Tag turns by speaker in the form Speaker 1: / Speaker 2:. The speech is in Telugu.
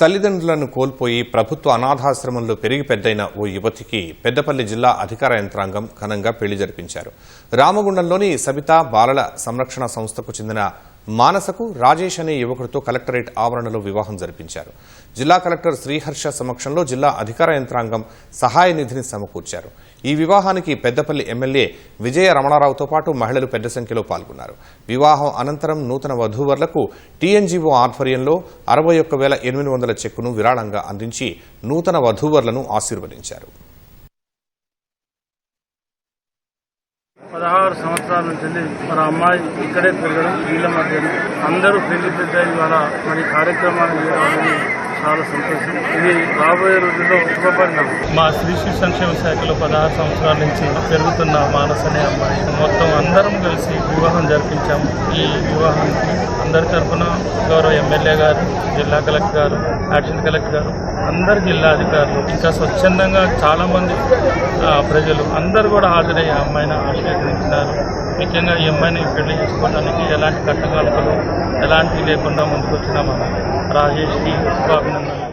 Speaker 1: తల్లిదండ్రులను కోల్పోయి ప్రభుత్వ అనాథాశ్రమంలో పెరిగి పెద్దయిన ఓ యువతికి పెద్దపల్లి జిల్లా అధికార యంత్రాంగం ఘనంగా పెళ్ళి జరిపించారు. రామగుండంలోని సబితా బాలల సంరక్షణ సంస్థకు చెందిన మానసకు రాజేష్ అనే యువకుడితో కలెక్టరేట్ ఆవరణలో వివాహం జరిపించారు. జిల్లా కలెక్టర్ శ్రీహర్ష సమక్షంలో జిల్లా అధికార యంత్రాంగం సహాయ నిధిని సమకూర్చారు. ఈ వివాహానికి పెద్దపల్లి ఎమ్మెల్యే విజయ రమణారావుతో పాటు మహిళలు పెద్ద సంఖ్యలో పాల్గొన్నారు. వివాహం అనంతరం నూతన వధూవరులకు టీఎన్జీఓ ఆధ్వర్యంలో అరవై ఒక్క వేల ఎనిమిది వందల చెక్కును విరాళంగా అందించి నూతన వధూవరులను ఆశీర్వదించారు.
Speaker 2: పదహారు సంవత్సరాల నుంచి మన అమ్మాయి ఇక్కడే పెరగడం వీళ్ళ మధ్య అందరూ పెళ్ళి పెద్ద ఇవాళ మరి కార్యక్రమాలు చేయడం చాలా సంతోషం. ఇది రాబోయే రోజుల్లో శుభపరిణామం.
Speaker 3: మా శ్రీ శిశు సంక్షేమ శాఖలో పదహారు సంవత్సరాల నుంచి పెరుగుతున్న మానస్ అనే అమ్మాయి. మొత్తం అందరం కలిసి వివాహం జరిపించాము. ఈ వివాహానికి అందరి తరఫున గౌరవ ఎమ్మెల్యే గారు జిల్లా కలెక్టర్ గారు యాక్షన్ కలెక్టర్ గారు అందరు జిల్లా అధికారులు ఇంకా స్వచ్ఛందంగా చాలామంది ప్రజలు అందరూ కూడా హాజరయ్యి అమ్మాయిని ఆశీర్వదించినారు. ముఖ్యంగా ఈ అమ్మాయిని పెళ్ళి చేసుకోవడానికి ఎలాంటి కట్టకాలకలు ఎలాంటి లేకుండా ముందుకొచ్చినామని రాజేష్కి శుభాభినందనలు.